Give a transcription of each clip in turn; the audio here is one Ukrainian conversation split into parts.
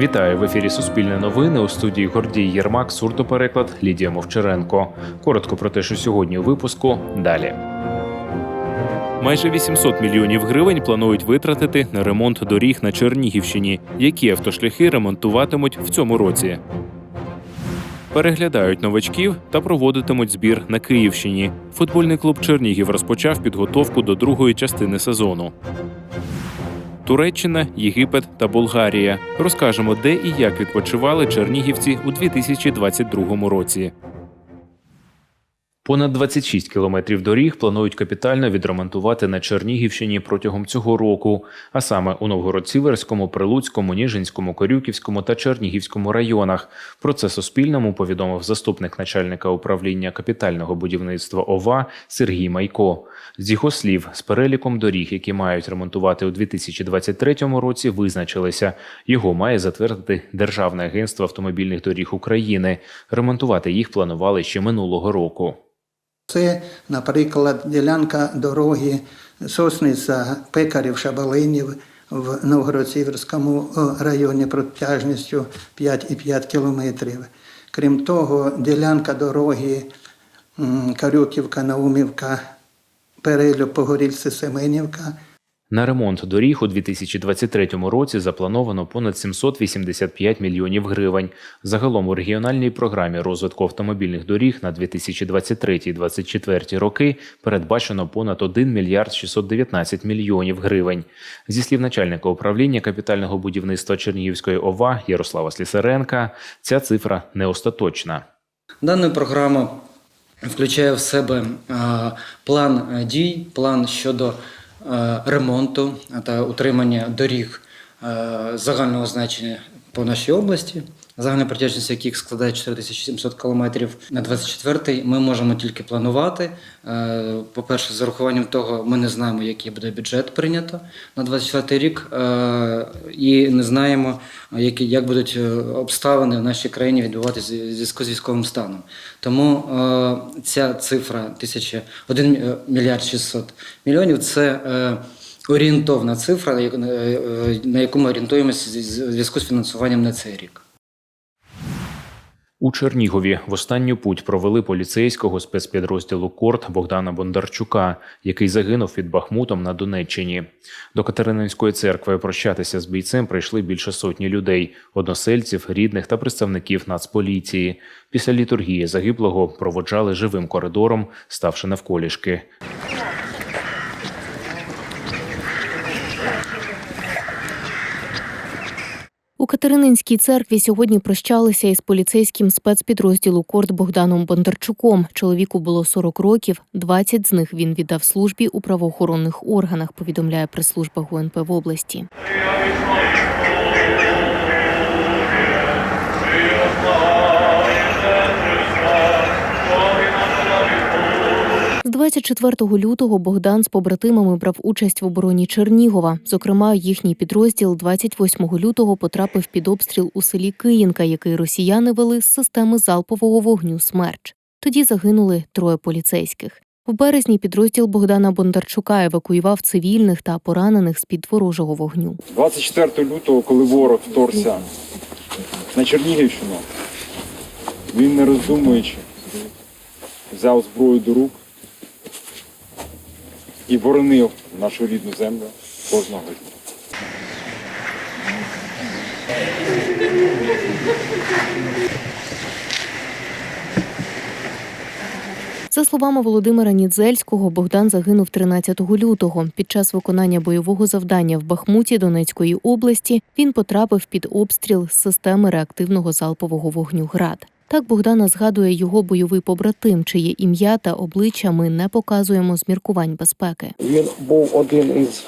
Вітаю в ефірі Суспільне новини у студії Гордій Єрмак, сурдопереклад Лідія Мовчаренко. Коротко про те, що сьогодні у випуску далі. Майже 800 мільйонів гривень планують витратити на ремонт доріг на Чернігівщині. Які автошляхи ремонтуватимуть в цьому році? Переглядають новачків та проводитимуть збір на Київщині. Футбольний клуб Чернігів розпочав підготовку до другої частини сезону. Туреччина, Єгипет та Болгарія. Розкажемо, де і як відпочивали чернігівці у 2022 році. Понад 26 кілометрів доріг планують капітально відремонтувати на Чернігівщині протягом цього року, а саме у Новгород-Сіверському, Прилуцькому, Ніжинському, Корюківському та Чернігівському районах. Про це Суспільному повідомив заступник начальника управління капітального будівництва ОВА Сергій Майко. З його слів, з переліком доріг, які мають ремонтувати у 2023 році, визначилися. Його має затвердити Державне агентство автомобільних доріг України. Ремонтувати їх планували ще минулого року. Це, наприклад, ділянка дороги Сосниця Пекарів Шабалинів в Новгород-Сіверському е, районі протяжністю 5,5 кілометрів. Крім того, ділянка дороги Карюківка, Наумівка, Перелю, Погорільце, Семенівка На ремонт доріг у 2023 році заплановано понад 785 мільйонів гривень. Загалом у регіональній програмі розвитку автомобільних доріг на 2023-2024 роки передбачено понад 1 мільярд 619 мільйонів гривень. Зі слів начальника управління капітального будівництва Чернігівської ОВА Ярослава Слісаренка, ця цифра не остаточна. Дана програма включає в себе план е, дій, план щодо ремонту та утримання доріг е, загального значення по нашій області, загальна протяжність яких складає 4700 кілометрів. На 24-й ми можемо тільки планувати. Е, По-перше, з урахуванням того, ми не знаємо, який буде бюджет прийнято на 24-й рік, е, і не знаємо, як будуть е, обставини в нашій країні відбуватися в зв'язку з військовим станом. Тому ця цифра 1000, 1 мільярд 600 мільйонів це орієнтовна цифра, на яку ми орієнтуємося в зв'язку з фінансуванням на цей рік. У Чернігові в останню путь провели поліцейського спецпідрозділу Корт Богдана Бондарчука, який загинув під Бахмутом на Донеччині. До Катерининської церкви прощатися з бійцем прийшли більше сотні людей: односельців, рідних та представників Нацполіції. Після літургії загиблого проводжали живим коридором, ставши навколішки. У Катерининській церкві сьогодні прощалися із поліцейським спецпідрозділу Корт Богданом Бондарчуком. Чоловіку було 40 років, 20 з них він віддав службі у правоохоронних органах, повідомляє прес-служба ГУНП в області. З 24 лютого Богдан з побратимами брав участь в обороні Чернігова. Зокрема, їхній підрозділ 28 лютого потрапив під обстріл у селі Київка, який росіяни вели з системи залпового вогню Смерч. Тоді загинули троє поліцейських. В березні підрозділ Богдана Бондарчука евакуював цивільних та поранених з під ворожого вогню. 24 лютого, коли ворог вторгся на Чернігівщину, він не роздумуючи взяв зброю до рук і боронив нашу рідну землю кожного дня. За словами Володимира Нідзельського, Богдан загинув 13 лютого. Під час виконання бойового завдання в Бахмуті Донецької області він потрапив під обстріл з системи реактивного залпового вогню ГРАД. Так Богдана згадує його бойовий побратим, чиє ім'я та обличчя ми не показуємо з міркувань безпеки. Він був один із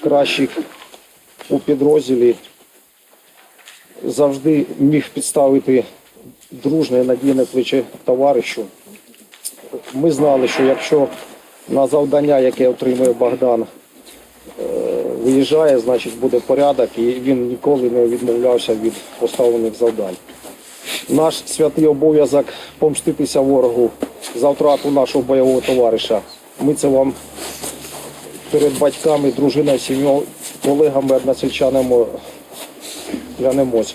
кращих у підрозділі. Завжди міг підставити дружне надійне плече товаришу. Ми знали, що якщо на завдання, яке отримує Богдан, е, виїжджає, значить буде порядок, і він ніколи не відмовлявся від поставлених завдань. Наш святий обов'язок помститися ворогу за втрату нашого бойового товариша. Ми це вам перед батьками, дружиною, сім'єю, колегами, односельчанами клянемось.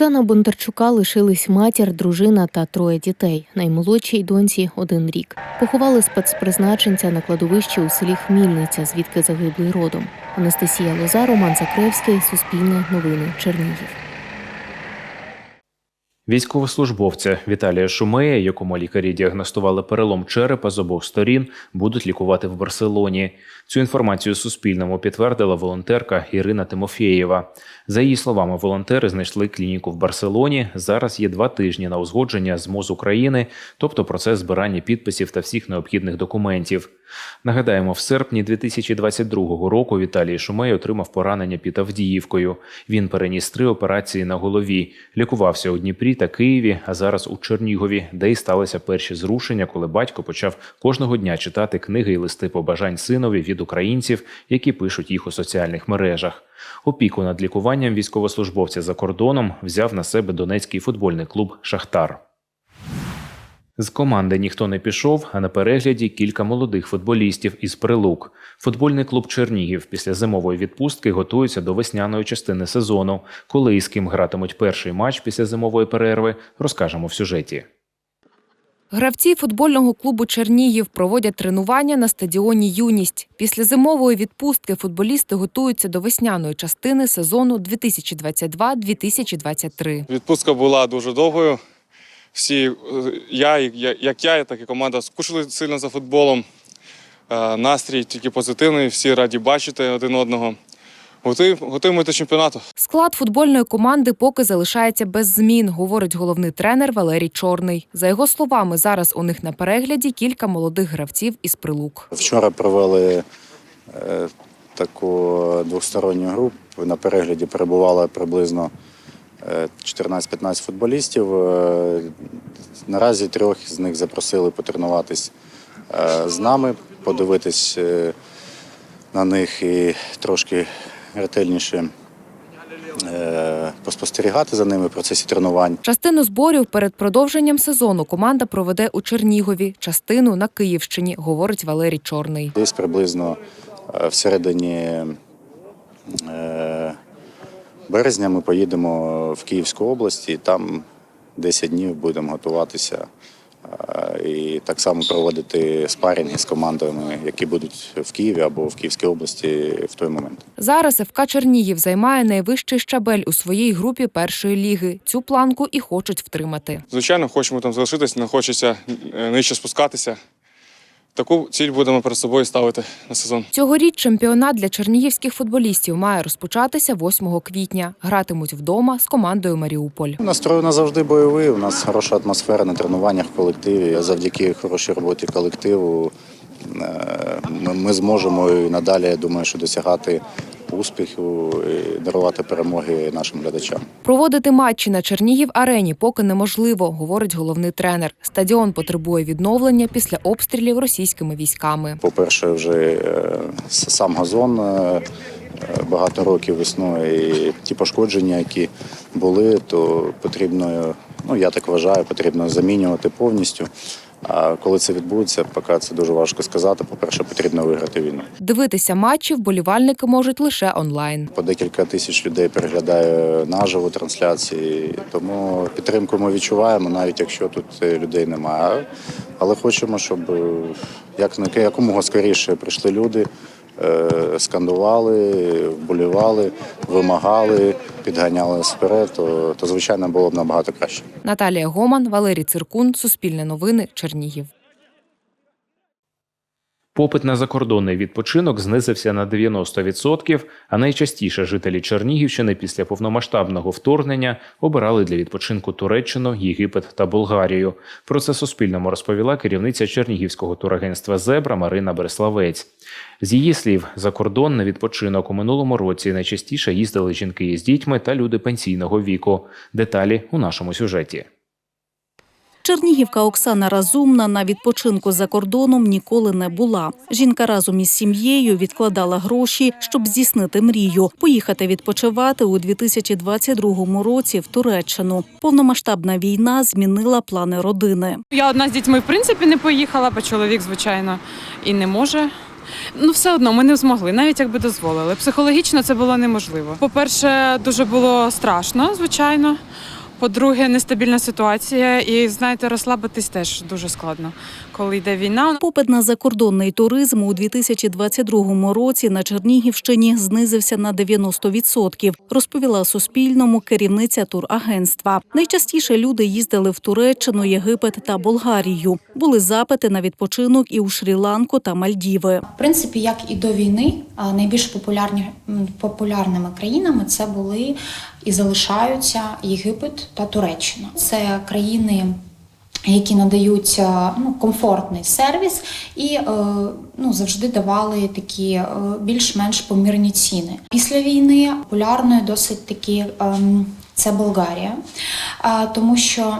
Богдана Бондарчука лишились матір, дружина та троє дітей. Наймолодшій доньці один рік. Поховали спецпризначенця на кладовищі у селі Хмільниця, звідки загиблий родом. Анастасія Лоза, Роман Закревський, Суспільне новини, Чернігів. Військовослужбовця Віталія Шумея, якому лікарі діагностували перелом черепа з обох сторін, будуть лікувати в Барселоні. Цю інформацію Суспільному підтвердила волонтерка Ірина Тимофєєва. За її словами, волонтери знайшли клініку в Барселоні. Зараз є два тижні на узгодження з МОЗ України, тобто процес збирання підписів та всіх необхідних документів. Нагадаємо, в серпні 2022 року Віталій Шумей отримав поранення під Авдіївкою. Він переніс три операції на голові, лікувався у Дніпрі та Києві, а зараз у Чернігові, де й сталися перші зрушення, коли батько почав кожного дня читати книги і листи побажань синові від українців, які пишуть їх у соціальних мережах. Опіку над лікуванням військовослужбовця за кордоном взяв на себе донецький футбольний клуб Шахтар. З команди ніхто не пішов, а на перегляді кілька молодих футболістів із прилук. Футбольний клуб Чернігів після зимової відпустки готується до весняної частини сезону. Коли і з ким гратимуть перший матч після зимової перерви, розкажемо в сюжеті. Гравці футбольного клубу Чернігів проводять тренування на стадіоні Юність. Після зимової відпустки футболісти готуються до весняної частини сезону 2022-2023. Відпустка була дуже довгою. Всі, е, я, як я, так і команда скучили сильно за футболом. Е, Настрій тільки позитивний, всі раді бачити один одного. Готуємо, готуємо до чемпіонату. Склад футбольної команди поки залишається без змін, говорить головний тренер Валерій Чорний. За його словами, зараз у них на перегляді кілька молодих гравців із прилук. Вчора провели е, таку двосторонню групу. На перегляді перебувало приблизно е, 14-15 футболістів. Е, Наразі трьох з них запросили потренуватись е, з нами, подивитись е, на них і трошки ретельніше е, поспостерігати за ними в процесі тренувань. Частину зборів перед продовженням сезону команда проведе у Чернігові, частину на Київщині, говорить Валерій Чорний. Десь приблизно е, в середині е, березня ми поїдемо в Київську область і там 10 днів будемо готуватися і так само проводити спарінги з командами, які будуть в Києві або в Київській області в той момент. Зараз ФК Чернігів займає найвищий щабель у своїй групі першої ліги. Цю планку і хочуть втримати. Звичайно, хочемо там залишитися, не хочеться е, нижче спускатися. Таку ціль будемо перед собою ставити на сезон. Цьогоріч чемпіонат для чернігівських футболістів має розпочатися 8 квітня. Гратимуть вдома з командою Маріуполь. Настрой назавжди нас завжди бойовий. У нас хороша атмосфера на тренуваннях в колективі. Завдяки хорошій роботі колективу ми, ми зможемо і надалі, я думаю, що досягати успіху і дарувати перемоги нашим глядачам. Проводити матчі на Чернігів арені поки неможливо, говорить головний тренер. Стадіон потребує відновлення після обстрілів російськими військами. По-перше, вже е, сам газон е, е, багато років існує, і ті пошкодження, які були, то потрібно, ну я так вважаю, потрібно замінювати повністю. А коли це відбудеться, поки це дуже важко сказати. По-перше, потрібно виграти війну. Дивитися матчі вболівальники можуть лише онлайн. По декілька тисяч людей переглядає наживо трансляції, тому підтримку ми відчуваємо, навіть якщо тут е, людей немає. Але хочемо, щоб е, як якомога скоріше прийшли люди, скандували, вболівали, вимагали, підганяли нас вперед, то, то звичайно було б набагато краще. Наталія Гоман, Валерій Циркун, Суспільне новини, Чернігів. Попит на закордонний відпочинок знизився на 90%, а найчастіше жителі Чернігівщини після повномасштабного вторгнення обирали для відпочинку Туреччину, Єгипет та Болгарію. Про це Суспільному розповіла керівниця Чернігівського турагентства Зебра Марина Береславець. З її слів, за кордон на відпочинок у минулому році найчастіше їздили жінки із дітьми та люди пенсійного віку. Деталі у нашому сюжеті. Чернігівка Оксана Разумна на відпочинку за кордоном ніколи не була. Жінка разом із сім'єю відкладала гроші, щоб здійснити мрію поїхати відпочивати у 2022 році в Туреччину. Повномасштабна війна змінила плани родини. Я одна з дітьми в принципі не поїхала, бо чоловік, звичайно, і не може. Ну, все одно ми не змогли, навіть якби дозволили. Психологічно це було неможливо. По-перше, дуже було страшно, звичайно. По-друге, нестабільна ситуація, і знаєте, розслабитись теж дуже складно, коли йде війна. Попит на закордонний туризм у 2022 році на Чернігівщині знизився на 90%, розповіла Суспільному керівниця турагентства. Найчастіше люди їздили в Туреччину, Єгипет та Болгарію. Були запити на відпочинок і у Шрі-Ланку та Мальдіви. В принципі, як і до війни, а, найбільш популярні, популярними країнами це були і залишаються Єгипет та Туреччина. Це країни. Які надають е, ну, комфортний сервіс і е, ну, завжди давали такі е, більш-менш помірні ціни. Після війни популярною досить таки ем, це Болгарія, тому що,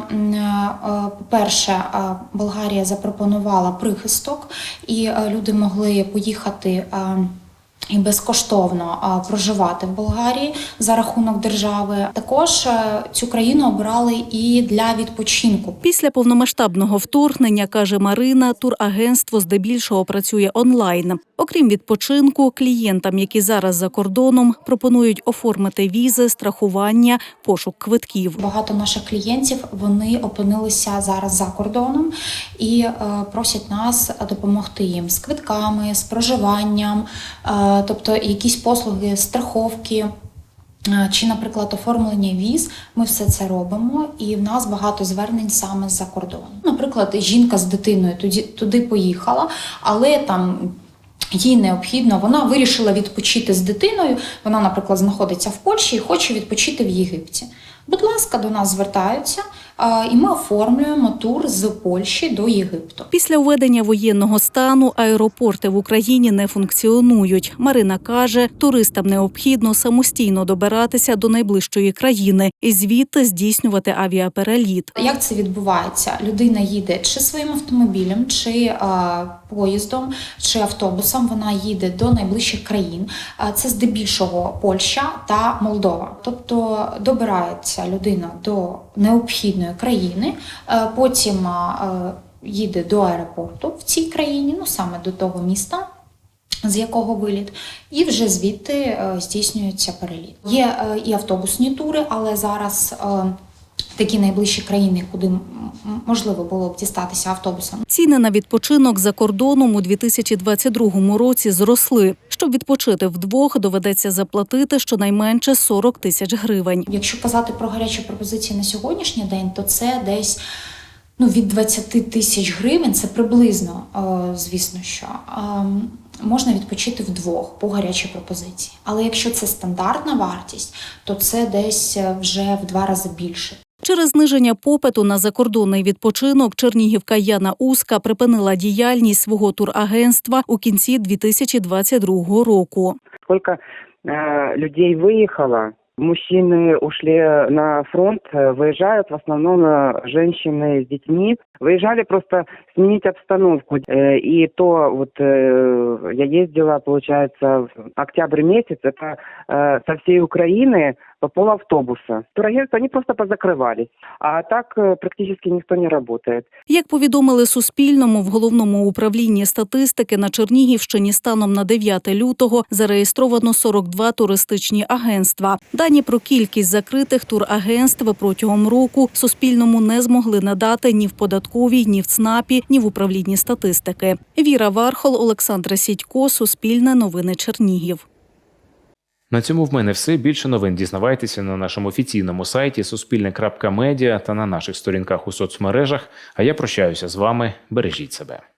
по-перше, Болгарія запропонувала прихисток, і люди могли поїхати. І безкоштовно проживати в Болгарії за рахунок держави. Також е, цю країну обрали і для відпочинку. Після повномасштабного вторгнення, каже Марина, турагентство здебільшого працює онлайн. Окрім відпочинку, клієнтам, які зараз за кордоном, пропонують оформити візи, страхування, пошук квитків. Багато наших клієнтів вони опинилися зараз за кордоном і е, просять нас допомогти їм з квитками, з проживанням, е, тобто якісь послуги страховки. е, Чи, наприклад, оформлення віз, ми все це робимо, і в нас багато звернень саме з-за кордону. Наприклад, жінка з дитиною туди, туди поїхала, але там їй необхідно, вона вирішила відпочити з дитиною. Вона, наприклад, знаходиться в Польщі і хоче відпочити в Єгипті. Будь ласка, до нас звертаються, і ми оформлюємо тур з Польщі до Єгипту. Після введення воєнного стану аеропорти в Україні не функціонують. Марина каже, туристам необхідно самостійно добиратися до найближчої країни і звідти здійснювати авіапереліт. Як це відбувається? Людина їде чи своїм автомобілем, чи а, поїздом, чи автобусом. Вона їде до найближчих країн. А, Це здебільшого Польща та Молдова. Тобто добирається людина до необхідної країни, е, потім е, їде до аеропорту в цій країні, ну саме до того міста. З якого виліт, і вже звідти е, здійснюється переліт. Є і автобусні тури, але зараз такі найближчі країни, куди можливо було б дістатися автобусом, Ціни на відпочинок за кордоном у 2022 році зросли. Щоб відпочити вдвох, доведеться заплатити щонайменше 40 тисяч гривень. Якщо казати про гарячі пропозиції на сьогоднішній день, то це десь ну, від 20 тисяч гривень, це приблизно, е, звісно, що е, можна відпочити вдвох по гарячій пропозиції. Але якщо це стандартна вартість, то це десь е, вже в два рази більше. Через зниження попиту на закордонний відпочинок Чернігівка Яна Уска припинила діяльність свого турагентства у кінці 2022 року. сколько э, людей выехало. Мужчины ушли на фронт, э, выезжают в основном э, женщины с детьми. Выезжали просто сменить обстановку. Э, И то вот э, я ездила, получается, в октябрь месяц, это э, со всей Украины по полавтобуса. Турагентства, они просто позакрывались. А так э, практически никто не работает. Як повідомили Суспільному, в головному управлінні статистики на Чернігівщині станом на 9 лютого зареєстровано 42 туристичні агентства. Дані про кількість закритих турагентств протягом року Суспільному не змогли надати ні в податковій, ні в ЦНАПі, ні в управлінні статистики. Віра Вархол, Олександра Сідько, Суспільне новини Чернігів. На цьому в мене все. Більше новин дізнавайтеся на нашому офіційному сайті суспільне.медіа та на наших сторінках у соцмережах. А я прощаюся з вами. Бережіть себе.